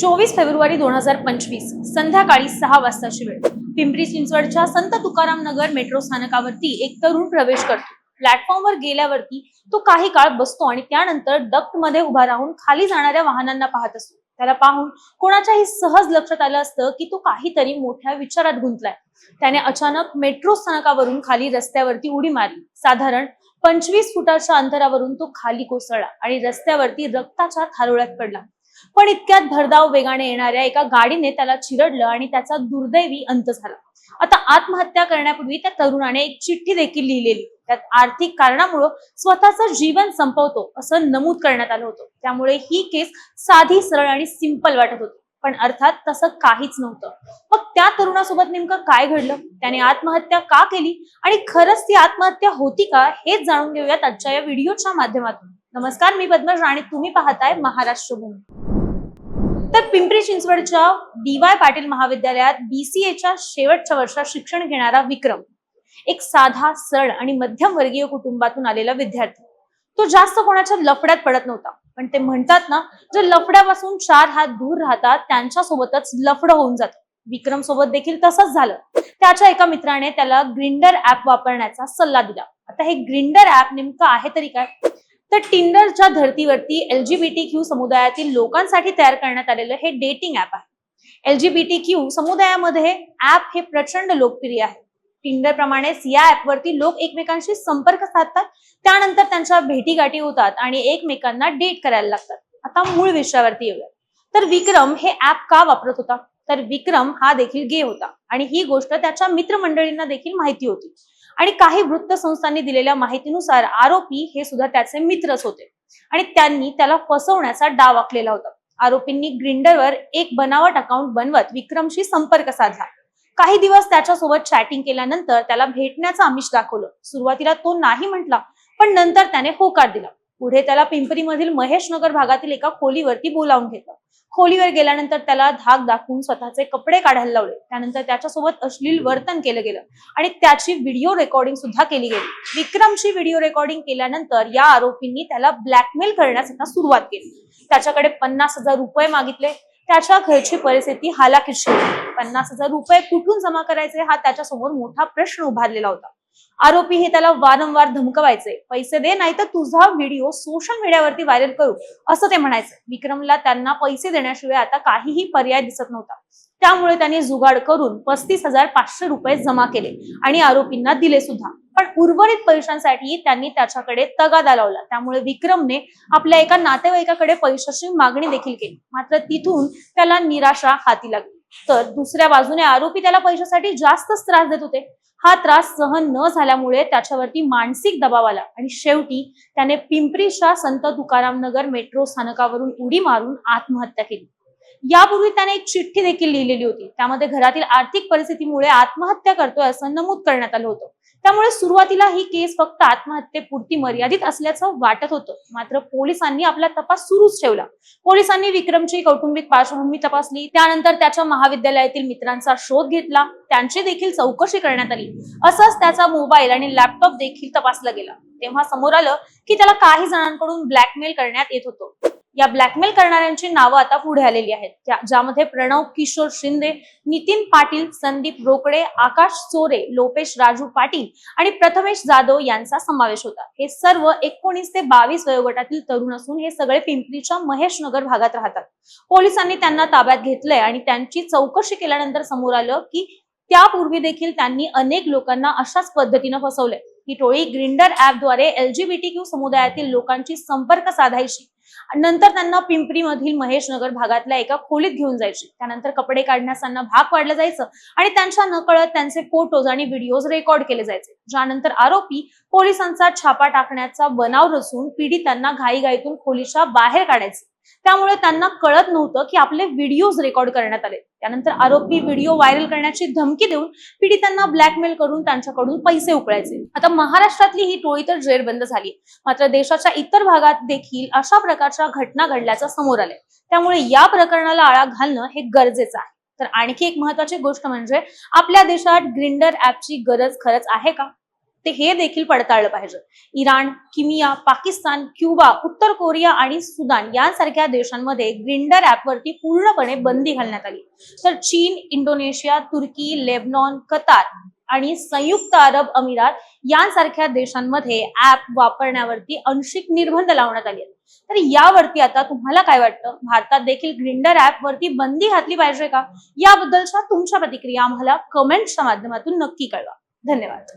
चोवीस फेब्रुवारी दोन हजार पंचवीस संध्याकाळी सहा वाजताची वेळ. पिंपरी चिंचवडच्या संत तुकाराम नगर मेट्रो स्थानकावरती एक तरुण प्रवेश करतो. प्लॅटफॉर्मवर गेल्यावरती तो काही काळ बसतो आणि त्यानंतर डक्टमध्ये उभा राहून खाली जाणाऱ्या वाहनांना पाहत असतो. त्याला पाहून कोणाच्याही सहज लक्षात आलं असतं की तो काहीतरी मोठ्या विचारात गुंतलाय. त्याने अचानक मेट्रो स्थानकावरून खाली रस्त्यावरती उडी मारली. साधारण पंचवीस फुटाच्या अंतरावरून तो खाली कोसळला आणि रस्त्यावरती रक्ताच्या थारोळ्यात पडला. पण इतक्यात भरधाव वेगाने येणाऱ्या एका गाडीने त्याला चिरडलं आणि त्याचा दुर्दैवी अंत झाला. आता आत्महत्या करण्यापूर्वी त्या तरुणाने एक चिठ्ठी देखील लिहिलेली. त्यात आर्थिक कारणामुळं स्वतःचं जीवन संपवतो असं नमूद करण्यात आलं होतं. त्यामुळे ही केस साधी सरळ आणि सिंपल वाटत होती. पण अर्थात तसं काहीच नव्हतं. मग त्या तरुणासोबत नेमकं काय घडलं? त्याने आत्महत्या का केली? आणि खरंच ती आत्महत्या होती का? हेच जाणून घेऊयात आजच्या या व्हिडिओच्या माध्यमातून. नमस्कार मी पद्मज आणि तुम्ही पाहताय महाराष्ट्र भूमी. तर पिंपरी चिंचवडच्या डी वाय पाटील महाविद्यालयात बीसीएच्या शेवटच्या वर्षात शिक्षण घेणारा विक्रम एक साधा सण आणि मध्यम वर्गीय कुटुंबातून आलेला विद्यार्थी. तो जास्त कोणाच्या लफड्यात पडत नव्हता. पण ते म्हणतात ना जे लफड्यापासून चार हात दूर राहतात त्यांच्या सोबतच लफड होऊन जातं विक्रम सोबत देखील तसंच झालं. त्याच्या एका मित्राने त्याला ग्रिंडर ऍप वापरण्याचा सल्ला दिला. आता हे ग्रिंडर ऍप नेमकं आहे तरी काय? तर टिंडरच्या धर्तीवरती एलजीबीटी क्यू समुदायातील लोकांसाठी तयार करण्यात आलेलं हे डेटिंग ऍप आहे. एलजीबीटी क्यू समुदायामध्ये ऍप हे प्रचंड लोकप्रिय आहे. टिंडर प्रमाणेच या ऍपवरती लोक एकमेकांशी संपर्क साधतात त्यानंतर त्यांच्या भेटीगाठी होतात आणि एकमेकांना डेट करायला लागतात. आता मूळ विषयावरती येऊया. तर विक्रम हे ऍप का वापरत होता? तर विक्रम हा देखील गे होता आणि ही गोष्ट त्याच्या मित्रमंडळींना देखील माहिती होती. आणि काही वृत्तसंस्थांनी दिलेल्या माहितीनुसार आरोपी हे सुद्धा त्याचे मित्रच होते. आणि त्यांनी त्याला फसवण्याचा डाव आखलेला होता. आरोपींनी ग्रिंडरवर एक बनावट अकाउंट बनवत विक्रमशी संपर्क साधला. काही दिवस त्याच्यासोबत चॅटिंग केल्यानंतर त्याला भेटण्याचं आमिष दाखवलं. सुरुवातीला तो नाही म्हटला पण नंतर त्याने होकार दिला. पुढे त्याला पिंपरीमधील महेश नगर भागातील एका खोलीवरती बोलावून घेतलं खोलीवर गेल्यानंतर त्याला धाक दाखवून स्वतःचे कपडे काढायला लावले. त्यानंतर त्याच्यासोबत अश्लील वर्तन केलं गेलं आणि त्याची व्हिडिओ रेकॉर्डिंग सुद्धा केली गेली. विक्रमची व्हिडिओ रेकॉर्डिंग केल्यानंतर या आरोपींनी त्याला ब्लॅकमेल करण्यास सुरुवात केली. त्याच्याकडे पन्नास हजार रुपये मागितले. त्याच्या घरची परिस्थिती हालाकीची होती पन्नास हजार रुपये कुठून जमा करायचे हा त्याच्यासमोर मोठा प्रश्न उभारलेला होता. आरोपी हे त्याला वारंवार धमकवायचे. पैसे दे नाही तर तुझा व्हिडिओ सोशल मीडियावरती व्हायरल करू असं ते म्हणायचे. विक्रमला त्यांना पैसे देण्याशिवाय आता काहीही पर्याय दिसत नव्हता. त्यामुळे त्यांनी जुगाड करून पस्तीस हजार पाचशे रुपये जमा केले आणि आरोपींना दिले सुद्धा. पण उर्वरित पैशांसाठी त्यांनी त्याच्याकडे तगादा लावला. त्यामुळे विक्रमने आपल्या एका नातेवाईकाकडे पैशाची मागणी देखील केली. मात्र तिथून त्याला निराशा हाती लागली. तर दुसऱ्या बाजूने आरोपी त्याला पैशासाठी जास्तच त्रास देत होते. हा त्रास सहन न झाल्यामुळे त्याच्यावरती मानसिक दबाव आला आणि शेवटी त्याने पिंपरीच्या संत तुकाराम नगर मेट्रो स्थानकावरून उडी मारून आत्महत्या केली. यापूर्वी त्याने एक चिठ्ठी देखील लिहिलेली होती. त्यामध्ये घरातील आर्थिक परिस्थितीमुळे आत्महत्या करतोय असं नमूद करण्यात आलं होतं. त्यामुळे सुरुवातीला ही केस फक्त आत्महत्येपुरती मर्यादित असल्याचं वाटत होतं. मात्र पोलिसांनी आपला तपास सुरूच ठेवला. पोलिसांनी विक्रमची कौटुंबिक पार्श्वभूमी तपासली. त्यानंतर त्याच्या महाविद्यालयातील मित्रांचा शोध घेतला. त्यांची देखील चौकशी करण्यात आली. असंच त्याचा मोबाईल आणि लॅपटॉप देखील तपासला गेला. तेव्हा समोर आलं की त्याला काही जणांकडून ब्लॅकमेल करण्यात येत होतं. या ब्लॅकमेल करणाऱ्यांची नावं आता पुढे आलेली आहेत. ज्यामध्ये प्रणव किशोर शिंदे नितीन पाटील संदीप रोकडे आकाश चोरे लोपेश राजू पाटील आणि प्रथमेश जाधव यांचा समावेश होता. हे सर्व एकोणीस ते बावीस वयोगटातील तरुण असून हे सगळे पिंपरीच्या महेश नगर भागात राहतात. पोलिसांनी त्यांना ताब्यात घेतलंय आणि त्यांची चौकशी केल्यानंतर समोर आलं की त्यापूर्वी देखील त्यांनी अनेक लोकांना अशाच पद्धतीनं फसवलंय. ही टोळी ग्रिंडर ऍपद्वारे एलजीबीटी क्यू समुदायातील लोकांची संपर्क साधायची. नंतर त्यांना पिंपरी मधील महेश नगर भागातल्या एका खोलीत घेऊन जायची. त्यानंतर कपडे काढण्यास त्यांना भाग पाडलं जायचं आणि त्यांच्या नकळत त्यांचे फोटोज आणि व्हिडिओज रेकॉर्ड केले जायचे. ज्यानंतर आरोपी पोलिसांचा छापा टाकण्याचा बनाव रचून पीडितांना घाईघाईतून खोलीच्या बाहेर काढायचे. त्यामुळे त्यांना कळत नव्हतं की आपले व्हिडिओज रेकॉर्ड करण्यात आले. त्यानंतर आरोपी व्हिडिओ व्हायरल करण्याची धमकी देऊन पीडितांना ब्लॅकमेल करून त्यांच्याकडून पैसे उकळायचे. आता महाराष्ट्रातली ही टोळी तर जेरबंद झाली मात्र देशाच्या इतर भागात देखील अशा प्रकारच्या घटना घडल्याचं समोर आलंय. त्यामुळे या प्रकरणाला आळा घालणं हे गरजेचं आहे. तर आणखी एक महत्वाची गोष्ट म्हणजे आपल्या देशात ग्रिंडर ऍपची गरज खरंच आहे का? ते हे देखील पडताळलं पाहिजे. इराण किमिया पाकिस्तान क्युबा उत्तर कोरिया आणि सुदान यांसारख्या देशांमध्ये ग्रिंडर ऍपवरती पूर्णपणे बंदी घालण्यात आली. तर चीन इंडोनेशिया तुर्की लेबनॉन कतार आणि संयुक्त अरब अमिरात यांसारख्या देशांमध्ये ऍप वापरण्यावरती आंशिक निर्बंध लावण्यात आले तर यावरती आता तुम्हाला काय वाटतं? भारतात देखील ग्रिंडर ऍप वरती बंदी घातली पाहिजे का? याबद्दलच्या तुमच्या प्रतिक्रिया आम्हाला कमेंटच्या माध्यमातून नक्की कळवा. धन्यवाद.